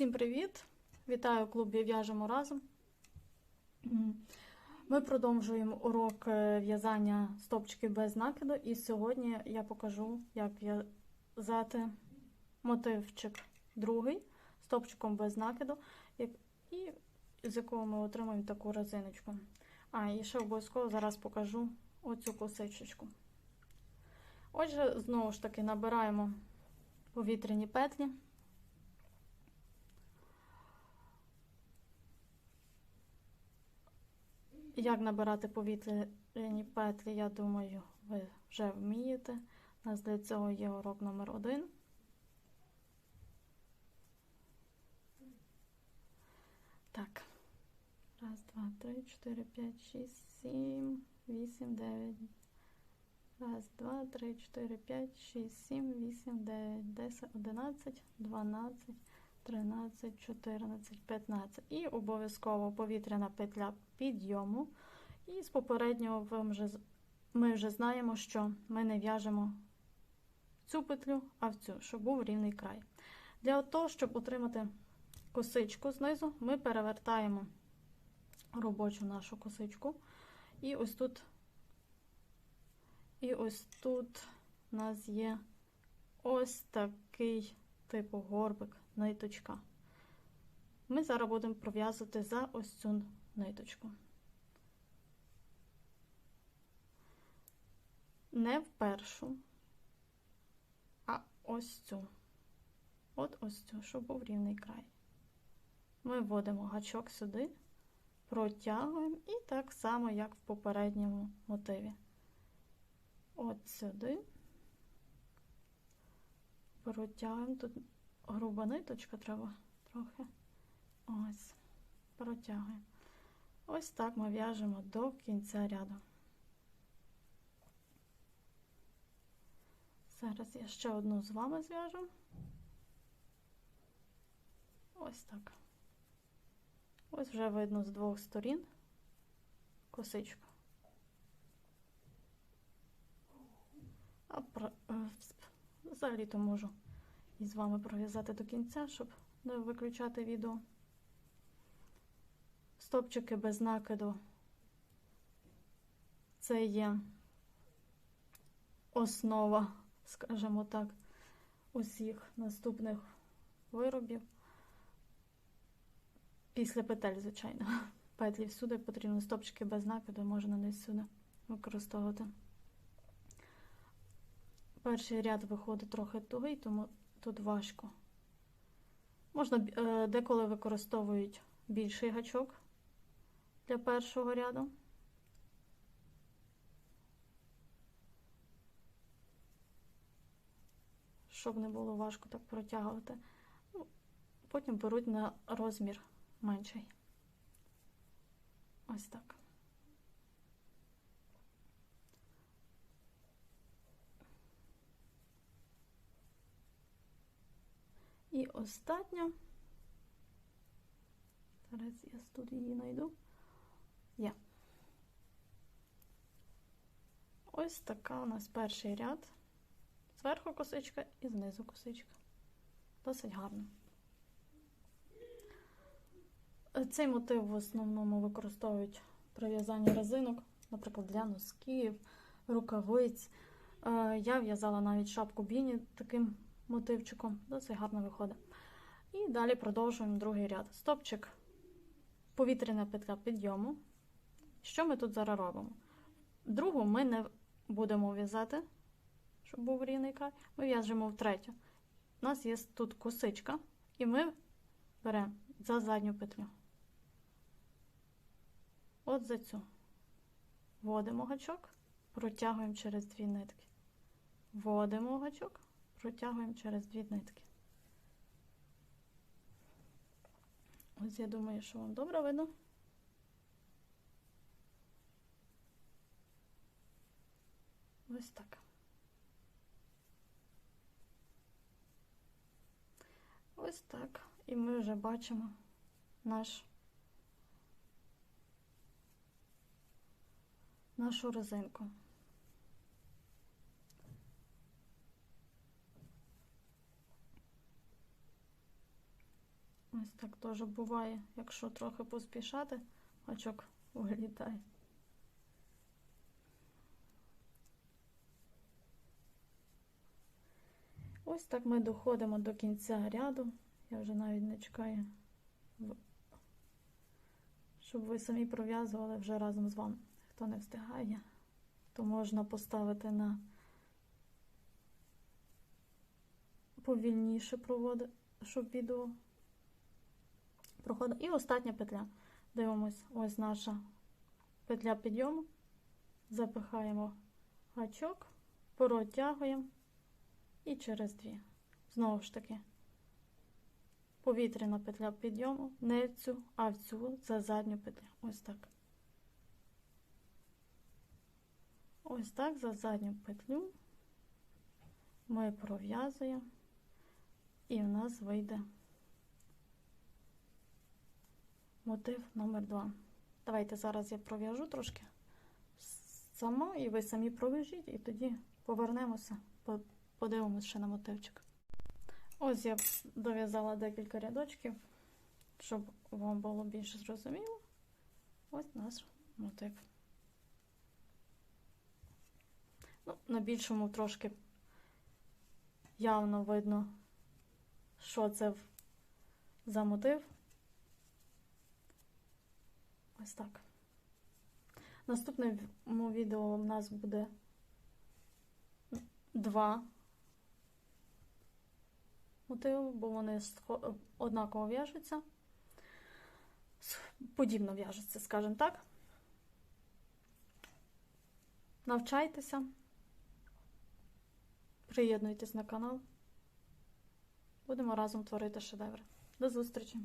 Усім привіт! Вітаю в клубі В'яжемо разом. Ми продовжуємо урок е, в'язання стопчиків без накиду, і сьогодні я покажу, як в'язати мотивчик другий стопчиком без накиду, і з якого ми отримаємо таку резиночку. А, і ще обов'язково зараз покажу оцю косичечку. Отже, знову ж таки набираємо повітряні петлі. Як набирати повітряні петлі, я думаю, ви вже вмієте. У нас для цього є урок номер один. Так. Раз, два, три, чотири, п'ять, шість, сім, вісім, дев'ять. Раз, два, три, чотири, п'ять, шість, сім, вісім, дев'ять, десять, одинадцять, дванадцять. 13, 14, 15. І обов'язково повітряна петля підйому. І з попереднього ми вже знаємо, що ми не в'яжемо цю петлю, а в цю, щоб був рівний край. Для того, щоб отримати косичку знизу, ми перевертаємо робочу нашу косичку. І ось тут, і ось тут у нас є ось такий типу горбик, ниточка. Ми зараз будемо пров'язувати за ось цю ниточку. Не в першу, а ось цю. От ось цю, щоб був рівний край. Ми вводимо гачок сюди, протягуємо і так само, як в попередньому мотиві. От сюди протягуємо. Тут груба ниточка треба трохи. Ось, протягуємо. Ось так ми в'яжемо до кінця ряду. Зараз я ще одну з вами зв'яжу. Ось так. Ось вже видно з двох сторін косичку. А е, Взагалі то можу і з вами пров'язати до кінця, щоб не виключати відео. Стопчики без накиду. Це є основа, скажімо так, усіх наступних виробів. Після петель, звичайно. Петлі всюди потрібно стопчики без накиду, можна не всюди використовувати. Перший ряд виходить трохи тугий, тому тут важко. Можна е, деколи використовують більший гачок для першого ряду. Щоб не було важко так протягувати. Ну, Потім беруть на розмір менший. Ось так. І остання. Зараз я тут її знайду. Є. Ось така у нас перший ряд. Зверху косичка і знизу косичка. Досить гарно. Цей мотив в основному використовують при в'язанні резинок, наприклад, для носків, рукавиць. Е, Я в'язала навіть шапку біні таким мотивчиком. Досить гарно виходить. І далі продовжуємо другий ряд. Стопчик, повітряна петля підйому. Що ми тут зараз робимо? Другу ми не будемо в'язати, щоб був рівний край. Ми в'яжемо в третю. У нас є тут косичка, і ми беремо за задню петлю. От за цю. Вводимо гачок, протягуємо через дві нитки. Вводимо гачок, протягуємо через дві нитки. Ось я думаю, що вам добре видно. Ось так. Ось так. І ми вже бачимо наш, нашу резинку. Ось так теж буває, якщо трохи поспішати, гачок вилітає. Ось так ми доходимо до кінця ряду. Я вже навіть не чекаю, щоб ви самі пров'язували вже разом з вами. Хто не встигає, то можна поставити на повільніше проводити, щоб відео проходило. І остання петля. Дивимось, ось наша петля підйому. Запихаємо гачок, протягуємо і через дві. Знову ж таки, повітряна петля підйому, не в цю, а в цю за задню петлю. Ось так. Ось так за задню петлю ми пров'язуємо, і в нас вийде мотив номер 2. Давайте зараз я пров'яжу трошки сама, і ви самі пров'яжіть, і тоді повернемося, подивимося ще на мотивчик. Ось я дов'язала декілька рядочків, щоб вам було більше зрозуміло. Ось наш мотив. Ну, на більшому трошки явно видно, що це за мотив. Ось так. В відео у нас буде два мотиви, бо вони однаково в'яжуться. Подібно в'яжуться, скажімо так. Навчайтеся. Приєднуйтесь на канал. Будемо разом творити шедеври. До зустрічі!